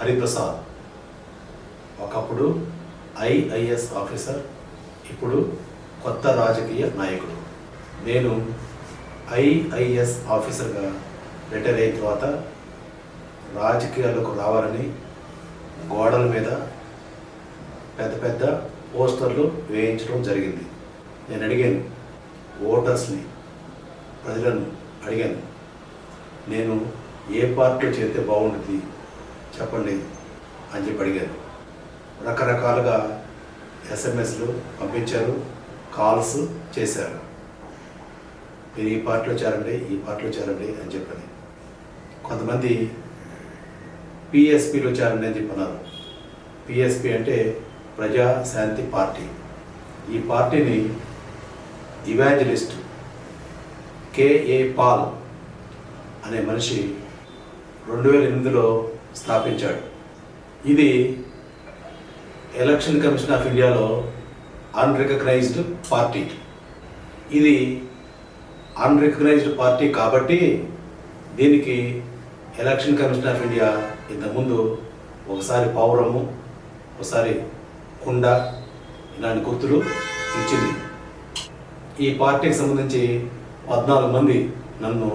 హరిప్రసాద్. ఒకప్పుడు IIS officer ఇప్పుడు కొత్త రాజకీయ నాయకుడు. నేను ఐఐఎస్ ఆఫీసర్గా రిటైర్ అయిన తర్వాత రాజకీయాలకు రావాలని గోడల మీద పెద్ద పెద్ద పోస్టర్లు వేయించడం జరిగింది. నేను అడిగాను ఓటర్స్ని ప్రజలను అడిగాను నేను ఏ పార్టీలో చేరితే బాగుంటుంది? చెప్పండి అని చెప్పి అడిగారు. రకరకాలుగా ఎస్ఎంఎస్లు పంపించారు కాల్స్ చేశారు. మీరు ఈ పార్టీలో చేరండి ఈ పార్టీలో చేరండి అని చెప్పని. కొంతమంది పిఎస్పిలో చేరండి అని చెప్పన్నారు పిఎస్పి అంటే ప్రజా శాంతి పార్టీ. ఈ పార్టీని ఇవాంజలిస్ట్ కేఏ పాల్ అనే మనిషి రెండు వేల ఎనిమిదిలో స్థాపించాడు. ఇది ఎలక్షన్ కమిషన్ ఆఫ్ ఇండియాలో అన్రికగ్నైజ్డ్ పార్టీ. ఇది అన్రికగ్నైజ్డ్ పార్టీ కాబట్టి దీనికి ఎలక్షన్ కమిషన్ ఆఫ్ ఇండియా ఇంతకుముందు ఒకసారి పౌరము ఒకసారి కుండ ఇలాంటి గుర్తులు ఇచ్చింది. ఈ పార్టీకి సంబంధించి పద్నాలుగు మంది నన్ను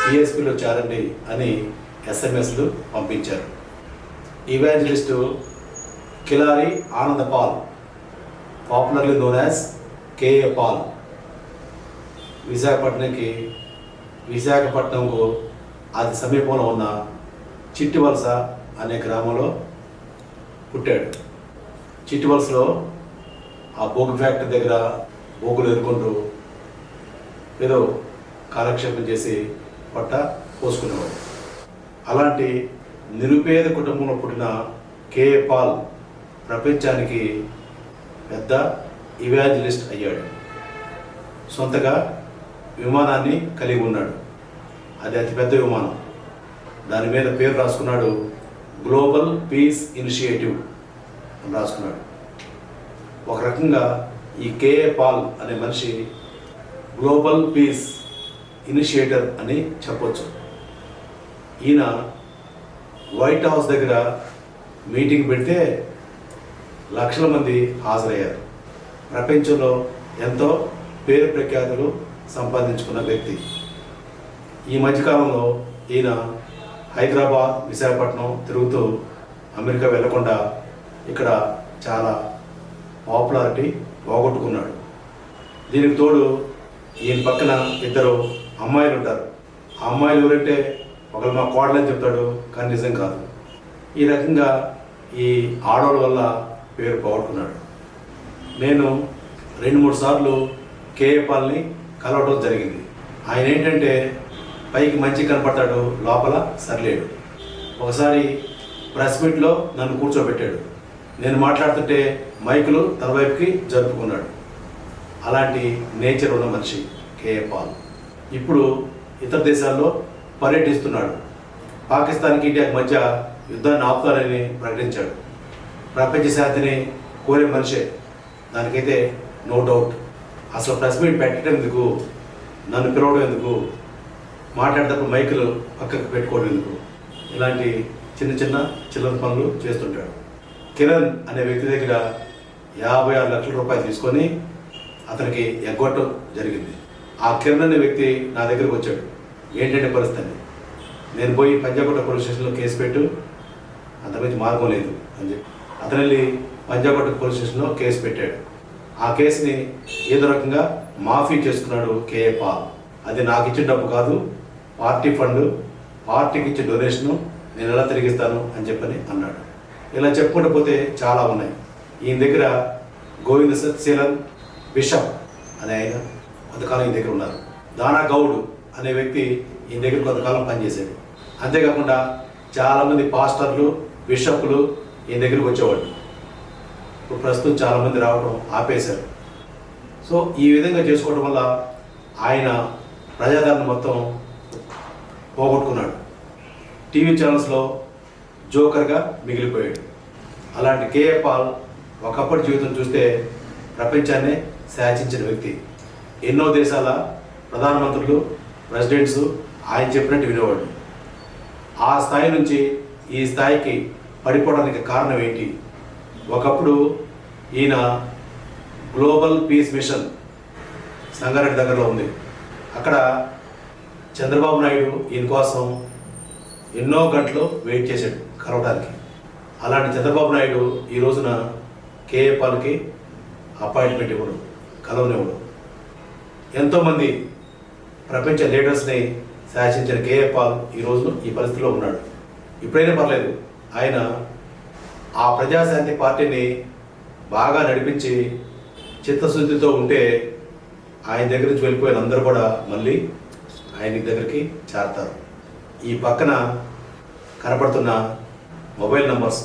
పిఎస్పిలో చేరండి అని ఎస్ఎంఎస్లు పంపించారు. Evangelist Kilari Ananda Paul popularly known as KA Paul విశాఖపట్నంకి విశాఖపట్నంకు అది సమీపంలో ఉన్న చిట్టివలస అనే గ్రామంలో పుట్టాడు. చిట్టివలసలో ఆ బొగ్గు ఫ్యాక్టరీ దగ్గర బొగ్గులు ఎదుర్కొంటూ ఏదో కాలక్షేపం చేసి పట్ట పోసుకునేవాడు. అలాంటి నిరుపేద కుటుంబంలో పుట్టిన కేఏ పాల్ ప్రపంచానికి పెద్ద ఇవాంజలిస్ట్ అయ్యాడు. సొంతగా విమానాన్ని కలిగి ఉన్నాడు. అది అతిపెద్ద విమానం. దాని మీద పేరు రాసుకున్నాడు గ్లోబల్ పీస్ ఇనిషియేటివ్ అని రాసుకున్నాడు. ఒక రకంగా ఈ కేఏ పాల్ అనే మనిషి గ్లోబల్ పీస్ ఇనిషియేటర్ అని చెప్పొచ్చు. ఈయన వైట్ హౌస్ దగ్గర మీటింగ్ పెడితే లక్షల మంది హాజరయ్యారు. ప్రపంచంలో ఎంతో పేరు ప్రఖ్యాతులు సంపాదించుకున్న వ్యక్తి. ఈ మధ్యకాలంలో ఈయన హైదరాబాద్ విశాఖపట్నం తిరుగుతూ అమెరికా వెళ్ళకుండా ఇక్కడ చాలా పాపులారిటీ పోగొట్టుకున్నాడు. దీనికి తోడు ఈయన పక్కన ఇద్దరు అమ్మాయిలు ఉంటారు ఆ అమ్మాయిలు ఎవరంటే ఒకరు మా కోడలని చెప్తాడు కానీ నిజం కాదు. ఈ రకంగా ఈ ఆడవాళ్ళ వల్ల పేరు పోగొట్టుకున్నాడు. నేను రెండు మూడు సార్లు కేఏ పాల్ని కలవడం జరిగింది. ఆయన ఏంటంటే పైకి మంచి కనపడతాడు లోపల సర్లేడు. ఒకసారి ప్రెస్ మీట్లో నన్ను కూర్చోబెట్టాడు. నేను మాట్లాడుతుంటే మైకులు తన వైపుకి జరుపుకున్నాడు. అలాంటి నేచర్ ఉన్న మనిషి కేఏ పాల్. ఇప్పుడు ఇతర దేశాల్లో పర్యటిస్తున్నాడు. పాకిస్తాన్కి ఇండియాకి మధ్య యుద్ధాన్ని ఆపుతారని ప్రకటించాడు. ప్రపంచ శాంతిని కోరే మనిషే. దానికైతే నో డౌట్ అసలు ప్రెస్ మీట్ పెట్టడం ఎందుకు? నన్ను పిలవడం ఎందుకు? మాట్లాడేటప్పుడు మైకులు పక్కకు పెట్టుకోవడం ఎందుకు? ఇలాంటి చిన్న చిన్న చిల్లర పనులు చేస్తుంటాడు. కిరణ్ అనే వ్యక్తి దగ్గర యాభై ఆరు లక్షల రూపాయలు తీసుకొని అతనికి ఎగ్గొట్టడం జరిగింది. ఆ కిరణ్ అనే వ్యక్తి నా దగ్గరకు వచ్చాడు. ఏంటంటే పరిస్థితి? నేను పోయి పంజాగుట్ట పోలీస్ స్టేషన్లో కేసు పెట్టు అంతకుమించి మార్గం లేదు అని చెప్పి. అతను వెళ్ళి పంజాగుట్ట పోలీస్ స్టేషన్లో కేసు పెట్టాడు. ఆ కేసుని ఏదో రకంగా మాఫీ చేసుకున్నాడు కేఏ పాల్. అది నాకు ఇచ్చిన డబ్బు కాదు పార్టీ ఫండ్ పార్టీకి ఇచ్చే డొనేషను నేను ఎలా తిరిగిస్తాను అని చెప్పని అన్నాడు. ఇలా చెప్పుకుంటూ పోతే చాలా ఉన్నాయి. ఈయన దగ్గర గోవింద సత్శీలన్ బిషప్ అనే ఆయన కొంతకాలం ఈయన దగ్గర ఉన్నారు. దానా గౌడ్ అనే వ్యక్తి ఈయన దగ్గర కొంతకాలం పనిచేశాడు. అంతేకాకుండా చాలామంది పాస్టర్లు బిషప్లు ఈయన దగ్గరికి వచ్చేవాళ్ళు. ఇప్పుడు ప్రస్తుతం చాలామంది రావడం ఆపేశారు. సో ఈ విధంగా చేసుకోవడం వల్ల ఆయన ప్రజాదరణ మొత్తం పోగొట్టుకున్నాడు. టీవీ ఛానల్స్లో జోకర్గా మిగిలిపోయాడు. అలాంటి కేఏ పాల్ ఒకప్పటి జీవితం చూస్తే ప్రపంచాన్నే శాసించిన వ్యక్తి. ఎన్నో దేశాల ప్రధానమంత్రులు ప్రెసిడెంట్స్ ఆయన చెప్పినట్టు వినేవాడు ఆ స్థాయి నుంచి ఈ స్థాయికి పడిపోవడానికి కారణం ఏంటి? ఒకప్పుడు ఈయన గ్లోబల్ పీస్ మిషన్ సంగారెడ్డి దగ్గరలో ఉంది. అక్కడ చంద్రబాబు నాయుడు ఈయన కోసం ఎన్నో గంటలు వెయిట్ చేశాడు కలవడానికి అలాంటి చంద్రబాబు నాయుడు ఈ రోజున కేఏ పాల్కి అపాయింట్మెంట్ ఇవ్వడు కలవనివ్వడు. ఎంతోమంది ప్రపంచ లీడర్స్ని శాసించిన కేఏ పాల్ ఈ రోజు ఈ పరిస్థితిలో ఉన్నాడు. ఇప్పుడైనా పర్లేదు. ఆయన ఆ ప్రజాశాంతి పార్టీని బాగా నడిపించి చిత్తశుద్ధితో ఉంటే ఆయన దగ్గర నుంచి వెళ్ళిపోయిన అందరూ కూడా మళ్ళీ ఆయన దగ్గరికి చేరతారు. ఈ పక్కన కనపడుతున్న మొబైల్ నంబర్స్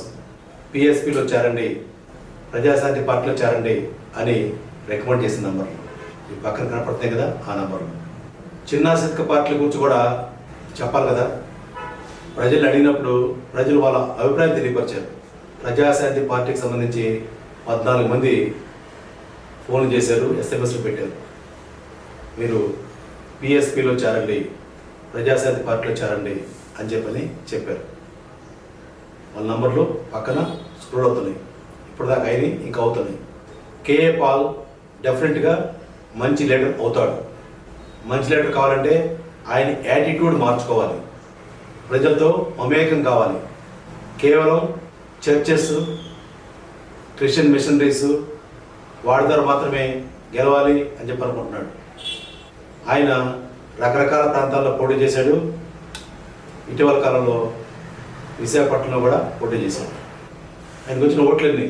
పిఎస్పిలో చేరండి ప్రజాశాంతి పార్టీలో చేరండి అని రికమెండ్ చేసిన నంబర్ ఈ పక్కన కనపడుతున్నాయి కదా ఆ నంబర్లు. చిన్న సితక పార్టీల గురించి కూడా చెప్పాలి కదా? ప్రజలు అడిగినప్పుడు ప్రజలు వాళ్ళ అభిప్రాయం తెలియపరిచారు. ప్రజాశాంతి పార్టీకి సంబంధించి పద్నాలుగు మంది ఫోన్ చేశారు ఎస్ఎంఎస్లు పెట్టారు. మీరు పిఎస్పిలో చేరండి ప్రజాశాంతి పార్టీలో చేరండి అని చెప్పని చెప్పారు. వాళ్ళ నంబర్లు పక్కన స్క్రోల్ అవుతున్నాయి. ఇప్పుడు దాకా అయినాయి ఇంకా అవుతున్నాయి. కేఏ పాల్ డెఫినెట్గా మంచి లీడర్ అవుతాడు. మంచి లీడర్ కావాలంటే ఆయన యాటిట్యూడ్ మార్చుకోవాలి. ప్రజలతో మమేకం కావాలి. కేవలం చర్చెస్ క్రిస్టియన్ మిషనరీస్ వాడి ద్వారా మాత్రమే గెలవాలి అని చెప్పి అనుకుంటున్నాడు. ఆయన రకరకాల ప్రాంతాల్లో పోటీ చేశాడు. ఇటీవల కాలంలో విశాఖపట్నంలో కూడా పోటీ చేశాడు. ఆయనకు వచ్చిన ఓట్లు ఎన్ని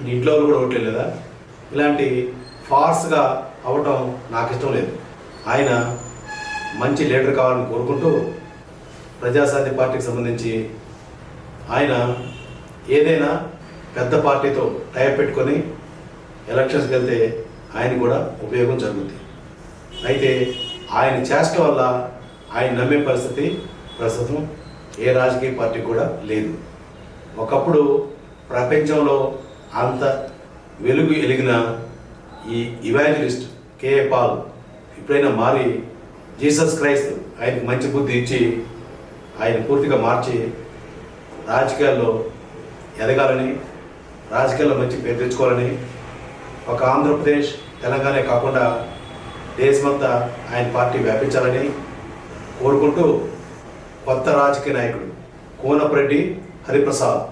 అంటే ఇంట్లో వాళ్ళు కూడా ఓట్లు లేదా? ఇలాంటి ఫార్స్గా అవటం నాకు ఇష్టం లేదు. ఆయన మంచి లీడర్ కావాలని కోరుకుంటూ ప్రజాశాంతి పార్టీకి సంబంధించి ఆయన ఏదైనా పెద్ద పార్టీతో టైప్ పెట్టుకొని ఎలక్షన్స్కి వెళ్తే ఆయన కూడా ఉపయోగం జరుగుతుంది అయితే ఆయన చేష్ట వల్ల ఆయన నమ్మే పరిస్థితి ప్రస్తుతం ఏ రాజకీయ పార్టీ కూడా లేదు. ఒకప్పుడు ప్రపంచంలో అంత వెలుగు ఎలిగిన ఈ ఇవాంజలిస్ట్ కేఏ పాల్ ఎప్పుడైనా మారి జీసస్ క్రైస్త్ ఆయనకు మంచి బుద్ధి ఇచ్చి ఆయన పూర్తిగా మార్చి రాజకీయాల్లో ఎదగాలని రాజకీయాల్లో మంచి పేరు తెచ్చుకోవాలని ఒక ఆంధ్రప్రదేశ్ తెలంగాణ కాకుండా దేశమంతా ఆయన పార్టీ వ్యాపించాలని కోరుకుంటూ కొత్త రాజకీయ నాయకుడు కోనప్రెడ్డి హరిప్రసాద్.